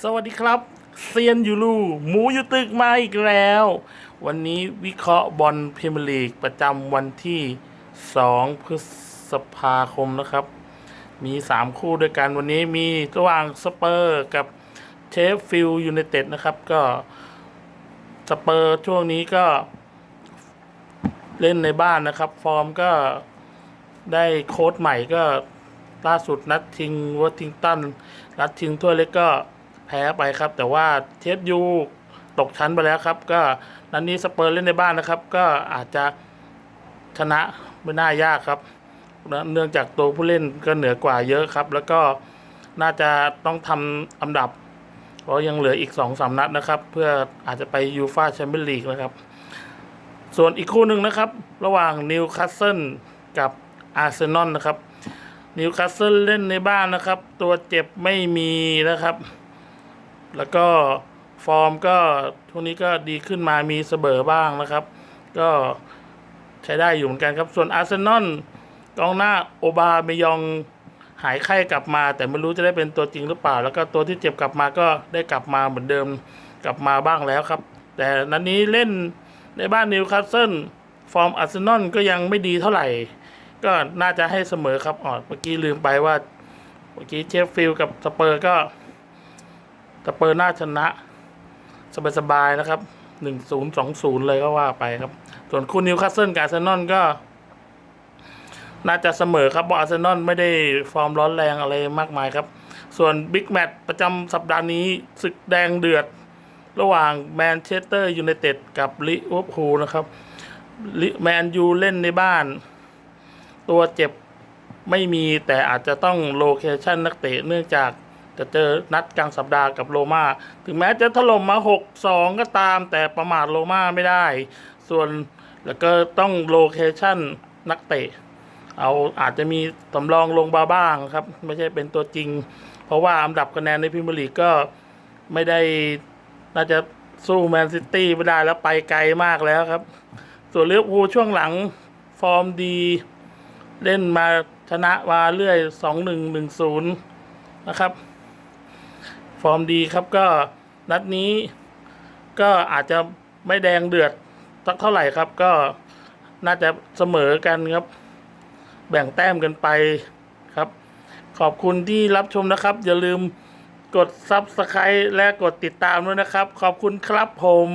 สวัสดีครับเซียนยูรูหมูอยู่ตึกมาอีกแล้ว วันนี้วิเคราะห์บอลพรีเมียร์ลีกประจำวันที่ 2 พฤษภาคมนะครับ มี 3 คู่ด้วยกันวันนี้มีระหว่างสเปอร์กับเชฟฟิลด์ยูไนเต็ดนะครับ ก็สเปอร์ช่วงนี้ก็ เล่นในบ้านนะครับ ฟอร์มก็ได้โค้ชใหม่ก็ล่าสุดนัดชิงวอติงตันนัดชิงถ้วเล็กก็ พ้ไปครับ แต่ว่าเทฟยูตกชั้นไปแล้วครับ ก็นัดนนี้สเปอร์เล่นในบ้านนะครับ ก็อาจจะชนะไม่น่ายากครับ เนื่องจากตัวผู้เล่นก็เหนือกว่าเยอะครับ แล้วก็น่าจะต้องทำอันดับ เพราะยังเหลืออีกสองสามนัดนะครับ เพื่ออาจจะไปยูฟาแชมเปี้ยนลีกนะครับ ส่วนอีกคู่หนึ่งนะครับ ระหว่างนิวคาสเซิลกับอาร์เซนอลนะครับนิวคาสเซิลเล่นในบ้านนะครับ ตัวเจ็บไม่มีนะครับ แล้วก็ฟอร์มก็ช่วงนี้ก็ดีขึ้นมามีเสมอบ้างนะครับ ก็ใช้ได้อยู่เหมือนกันครับ ส่วนอาร์เซนอลกองหน้าโอบาเมยองหายไข้กลับมา แต่ไม่รู้จะได้เป็นตัวจริงหรือเปล่า แล้วก็ตัวที่เจ็บกลับมาก็ได้กลับมาเหมือนเดิมกลับมาบ้างแล้วครับ แต่นัดนนี้เล่นในบ้านนิวคาสเซิลฟอร์มอาร์เซนอลก็ยังไม่ดีเท่าไหร่ ก็น่าจะให้เสมอครับอ๋อเมื่อกี้ลืมไปว่า เมื่อกี้เชฟฟิลกับสเปอร์ก็ สเปอร์น่าชนะ สบายๆนะครับหนึ่งศูนย์สองศูนย์เลยก็ว่าไปครับ ส่วนคู่นิวคาสเซิลกับอาร์เซนอลก็ น่าจะเสมอครับเพราะอาร์เซนอลไม่ได้ฟอร์มร้อนแรงอะไรมากมายครับ ส่วนบิ๊กแมตช์ประจำสัปดาห์นี้ศึกแดงเดือด ระหว่างแมนเชสเตอร์ยูไนเต็ดกับลิเวอร์พูลนะครับแมนยูเล่นในบ้าน ตัวเจ็บไม่มีแต่อาจจะต้องโลเคชันนักเตะเนื่องจาก จะเจอนัดกลางสัปดาห์กับโรมาถึงแม้จะถล่มมา 6-2 ก็ตาม แต่ประมาทโรมาไม่ได้ ส่วนแล้วก็ต้องโลเคชั่นนักเตะ เอาอาจจะมีสำรองลงบาบ้างครับ ไม่ใช่เป็นตัวจริง เพราะว่าอันดับคะแนนในพรีเมียร์ลีกก็ไม่ได้น่าจะสู้แมนซิตี้ไม่ได้แล้วไปไกลมากแล้วครับ ส่วนลิเวอร์พูลช่วงหลังฟอร์มดี เล่นมาชนะมาเรื่อยสองหนึ่งหนึ่งศูนย์นะครับ ฟอร์มดีครับก็นัดนี้ก็อาจจะไม่แดงเดือดสักเท่าไหร่ครับ ก็น่าจะเสมอกันครับ แบ่งแต้มกันไปครับ ขอบคุณที่รับชมนะครับ อย่าลืมกด Subscribe และกดติดตามด้วยนะครับ ขอบคุณครับผม